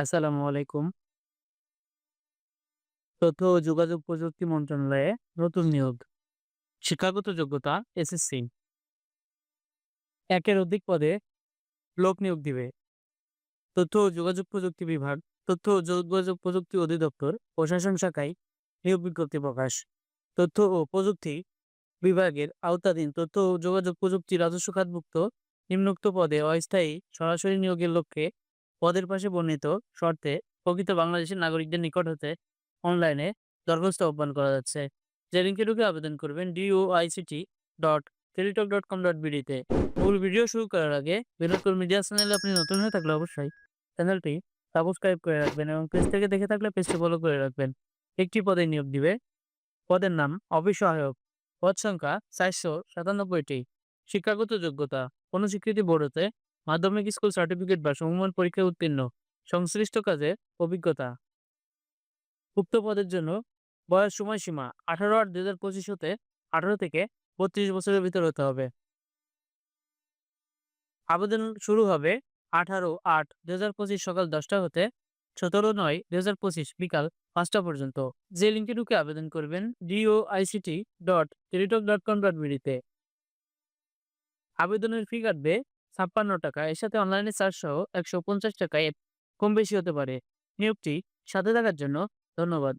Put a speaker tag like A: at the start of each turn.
A: আসসালামু আলাইকুম। তথ্য ও যোগাযোগ প্রযুক্তি মন্ত্রণালয়ে নতুন নিয়োগ। শিক্ষাগত যোগ্যতা এসএসসি। একের অধিক পদে লোক নিয়োগ দিবে। তথ্য ও যোগাযোগ প্রযুক্তি বিভাগ, তথ্য ও যোগাযোগ প্রযুক্তি অধিদপ্তর, প্রশাসন শাখায় নিয়োগ বিজ্ঞপ্তি প্রকাশ। তথ্য ও প্রযুক্তি বিভাগের আওতাধীন তথ্য ও যোগাযোগ প্রযুক্তি রাজস্ব খাতভুক্ত নিম্নোক্ত পদে অস্থায়ী সরাসরি নিয়োগের লক্ষ্যে পদের পাশে বর্ণিত শর্তে প্রকৃত বাংলাদেশের নাগরিকদের নিকট হতে অনলাইনে দরখাস্ত আহ্বান করা যাচ্ছে। যে লিঙ্কে ঢুকে আবেদন করবেন DoICT dot Teletalk dot com dot বিডিতে মূল ভিডিও শুরু করার আগে বিনোদপুর মিডিয়া চ্যানেলে আপনি নতুন হয়ে থাকলে অবশ্যই চ্যানেলটি সাবস্ক্রাইব করে রাখবেন এবং পেজ থেকে দেখে থাকলে পেজটি ফলো করে রাখবেন। একটি পদে নিয়োগ দিবে। পদের নাম, অফিস সহায়ক। পদ সংখ্যা চারশো সাতানব্বইটি। শিক্ষাগত যোগ্যতা। কোনো স্বীকৃতি বোর্ড হতে মাধ্যমিক স্কুল সার্টিফিকেট বা সমমান পরীক্ষায় উত্তীর্ণ। সংশ্লিষ্ট কাজে অভিজ্ঞতা। উক্ত পদের জন্য বয়স সময়সীমা আঠারো আট দুই হাজার পঁচিশ হতে আঠারো থেকে বত্রিশ বছরের ভিতর হতে হবে। আবেদন শুরু হবে আঠারো আট দুই হাজার পঁচিশ সকাল দশটা হতে সতেরো নয় দুই হাজার পঁচিশ বিকাল পাঁচটা পর্যন্ত। যে লিঙ্কে ঢুকে আবেদন করবেন DO ICT dot Teletalk dot com dot বিডিতে আবেদনের ফি কাটবে ছাপ্পান্ন টাকা। এর সাথে অনলাইনে চার্জ সহ একশো পঞ্চাশ টাকায় কম বেশি হতে পারে। নিয়োগটি সাথে থাকার জন্য ধন্যবাদ।